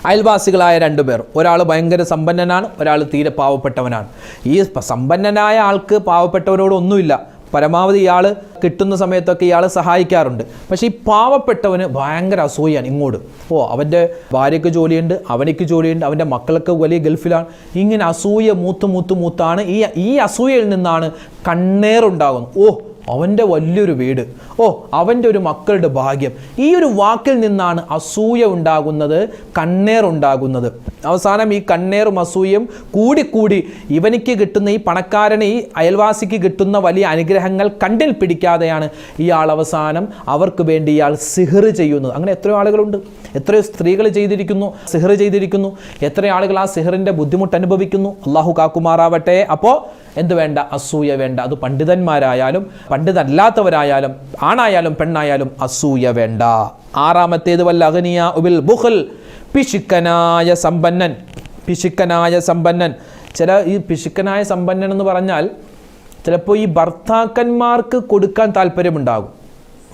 അയൽവാസികളായ രണ്ടുപേർ ഒരാൾ ഭയങ്കര സമ്പന്നനാണ് ഒരാൾ തീരെ പാവപ്പെട്ടവനാണ്. ഈ സമ്പന്നനായ ആൾക്ക് പാവപ്പെട്ടവരോട് ഒന്നുമില്ല. പരമാവധി ഇയാൾ കിട്ടുന്ന സമയത്തൊക്കെ ഇയാൾ സഹായിക്കാറുണ്ട്. പക്ഷേ ഈ പാവപ്പെട്ടവന് ഭയങ്കര അസൂയാണ് ഇങ്ങോട്ട്. ഓ അവന്റെ ഭാര്യയ്ക്ക് ജോലിയുണ്ട് അവനിക്ക് ജോലിയുണ്ട് അവന്റെ മക്കൾക്ക് വലിയ ഗൾഫിലാണ്. ഇങ്ങനെ അസൂയ മൂത്ത് മൂത്ത് മൂത്താണ് ഈ ഈ അസൂയയിൽ നിന്നാണ് കണ്ണേറുണ്ടാകുന്നത്. ഓ അവന്റെ വലിയൊരു വീട്. ഓ അവന്റെ ഒരു മക്കളുടെ ഭാഗ്യം. ഈ ഒരു വാക്കിൽ നിന്നാണ് അസൂയ ഉണ്ടാകുന്നത് കണ്ണേർ ഉണ്ടാകുന്നത്. അവസാനം ഈ കണ്ണേറും അസൂയയും കൂടിക്കൂടി ഇവനിക്ക് കിട്ടുന്ന ഈ പണക്കാരന് ഈ അയൽവാസിക്ക് കിട്ടുന്ന വലിയ അനുഗ്രഹങ്ങൾ കണ്ടിൽ പിടിക്കാതെയാണ് ഇയാൾ അവസാനം അവർക്ക് വേണ്ടി ഇയാൾ സിഹർ ചെയ്യുന്നത്. അങ്ങനെ എത്രയോ ആളുകളുണ്ട്. എത്രയോ സ്ത്രീകൾ ചെയ്തിരിക്കുന്നു സിഹർ ചെയ്തിരിക്കുന്നു. എത്ര ആളുകൾ ആ സിഹറിന്റെ ബുദ്ധിമുട്ട് അനുഭവിക്കുന്നു. അള്ളാഹു കാക്കുമാറാവട്ടെ. അപ്പോൾ എന്ത് വേണ്ട? അസൂയ വേണ്ട. അത് പണ്ഡിതന്മാരായാലും പണ്ഡിതല്ലാത്തവരായാലും ആണായാലും പെണ്ണായാലും അസൂയ വേണ്ട. ആറാമത്തേത് വല്ല അഗനിയ ഉബിൽ ബുഹൽ പിശുക്കനായ സമ്പന്നൻ. പിശുക്കനായ സമ്പന്നൻ. ചില ഈ പിശുക്കനായ സമ്പന്നൻ എന്ന് പറഞ്ഞാൽ ചിലപ്പോൾ ഈ ഭർത്താക്കന്മാർക്ക് കൊടുക്കാൻ താല്പര്യമുണ്ടാകും.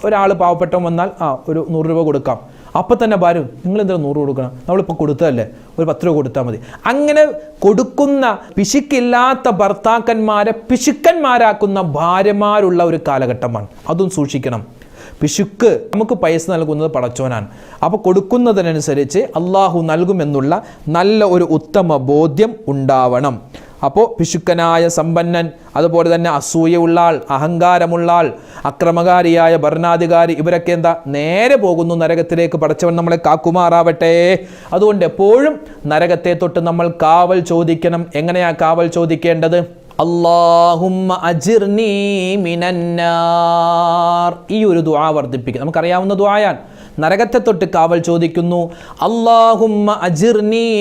ഒരാൾ പാവപ്പെട്ടവൻ വന്നാൽ ആ ഒരു നൂറ് രൂപ കൊടുക്കാം. അപ്പം തന്നെ ഭാര്യ നിങ്ങൾ എന്താ നൂറ് കൊടുക്കണം? നമ്മളിപ്പോൾ കൊടുത്തതല്ലേ? ഒരു പത്ത് രൂപ കൊടുത്താൽ മതി. അങ്ങനെ കൊടുക്കുന്ന പിശുക്കില്ലാത്ത ഭർത്താക്കന്മാരെ പിശുക്കന്മാരാക്കുന്ന ഭാര്യമാരുള്ള ഒരു കാലഘട്ടമാണ്. അതും സൂക്ഷിക്കണം. പിശുക്ക് നമുക്ക് പൈസ നൽകുന്നത് പടച്ചോനാണ്. അപ്പോൾ കൊടുക്കുന്നതിനനുസരിച്ച് അള്ളാഹു നൽകുമെന്നുള്ള നല്ല ഒരു ഉത്തമ ബോധ്യം ഉണ്ടാവണം. അപ്പോൾ പിശുക്കനായ സമ്പന്നൻ അതുപോലെ തന്നെ അസൂയുള്ള ആൾ അഹങ്കാരമുള്ള ആൾ അക്രമകാരിയായ ഭരണാധികാരി ഇവരൊക്കെ എന്താ? നേരെ പോകുന്നു നരകത്തിലേക്ക്. പടച്ചവൻ നമ്മളെ കാക്കുമാറാവട്ടെ. അതുകൊണ്ട് എപ്പോഴും നരകത്തെ തൊട്ട് നമ്മൾ കാവൽ ചോദിക്കണം. എങ്ങനെയാ കാവൽ ചോദിക്കേണ്ടത്? അള്ളാഹുമ്മ മിനന്നാർ. ഈ ഒരു ദുആ വർദ്ധിപ്പിക്കുക. നമുക്കറിയാവുന്ന ദുആയാണ്. നരകത്തെ തൊട്ട് കാവൽ ചോദിക്കുന്നു അള്ളാഹുമ്മ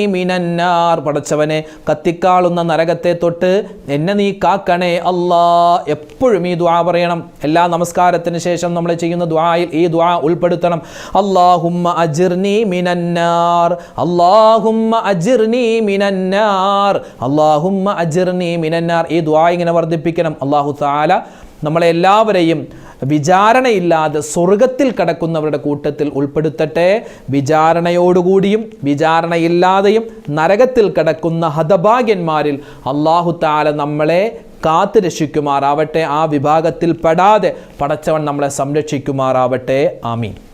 മിനന്നാർ. പടച്ചവനെ കത്തിക്കാളുന്ന നരകത്തെ തൊട്ട് എന്നെ നീ കാക്കണേ അല്ലാ. എപ്പോഴും ഈ ദ്വാ പറയണം. എല്ലാ നമസ്കാരത്തിന് ശേഷം നമ്മൾ ചെയ്യുന്ന ദ്വായിൽ ഈ ദ്വാ ഉൾപ്പെടുത്തണം. അള്ളാഹുമ്മ അജിർനി മിനന്നാർ. അള്ളാഹുമ്മ അജിർനി മിനന്നാർ. അള്ളാഹുമ്മ അജിർനി മിനന്നാർ. ഈ ദുആ ഇങ്ങനെ വർദ്ധിപ്പിക്കണം. അള്ളാഹു താല നമ്മളെ എല്ലാവരെയും വിചാരണയില്ലാതെ സ്വർഗത്തിൽ കടക്കുന്നവരുടെ കൂട്ടത്തിൽ ഉൾപ്പെടുത്തട്ടെ. വിചാരണയോടുകൂടിയും വിചാരണയില്ലാതെയും നരകത്തിൽ കടക്കുന്ന ഹതഭാഗ്യന്മാരിൽ അള്ളാഹു താല നമ്മളെ കാത്തു രക്ഷിക്കുമാറാവട്ടെ. ആ വിഭാഗത്തിൽ പെടാതെ പടച്ചവൻ നമ്മളെ സംരക്ഷിക്കുമാറാവട്ടെ. ആമീൻ.